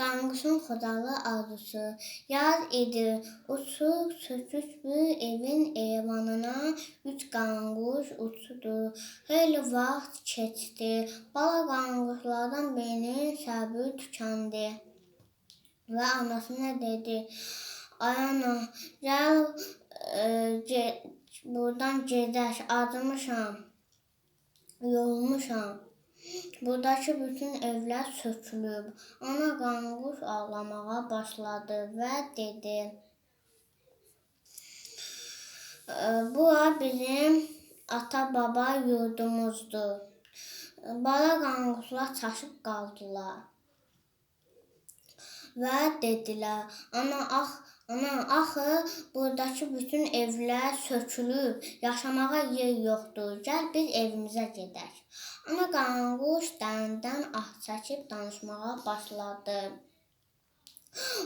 Qanquşun xodalı arzusu. Yaz idi, uçuq sökük bir evin eyvanına üç qanquş uçdu. Xeyli vaxt keçdi. Bala qanquşlardan birinin səbri tükendi. Və anasına dedi, Ay ana, gəl e, ge buradan gedək, acımışam, yorulmuşam. Buradakı bütün evlər sökülüb. Ana qanquş ağlamağa başladı və dedi, "E, Bura bizim ata-baba yurdumuzdur. Bala qanquşlar çaşıb qaldılar. Və dedilər, ana ax, ana axı buradakı bütün evlər sökülüb, yaşamağa yer yoxdur. Gəl biz evimizə gedək. Ana qanquş dərindən ah çəkib danışmağa başladı.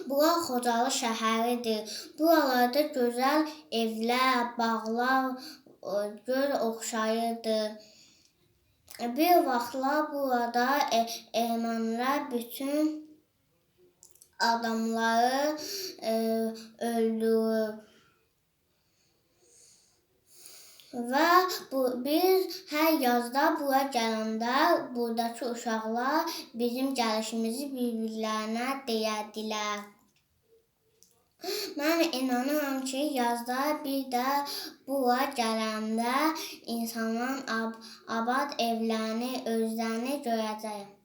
Bura Xocalı şəhəridir. Buralarda gözəl evlər, bağlar e, göz oxşayırdı. Bir vaxtlar burada e, ermənilər bütün adamları e, öldürüb. Və bu biz hər yazda bura gələndə buradakı uşaqlar bizim gəlişimizi bir-birlərinə deyərdilər. Mən inanıram ki, yazda bir də bura gələndə insanların ab abad evlərini, özlərini görəcəyəm.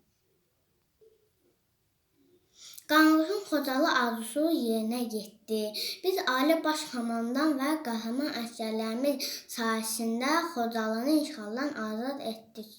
Qanquşun Xocalı arzusu yerinə yetdi. Biz Ali Baş Komandan və qəhrəman əsgərlərimiz sayəsində Xocalını işğaldan azad etdik.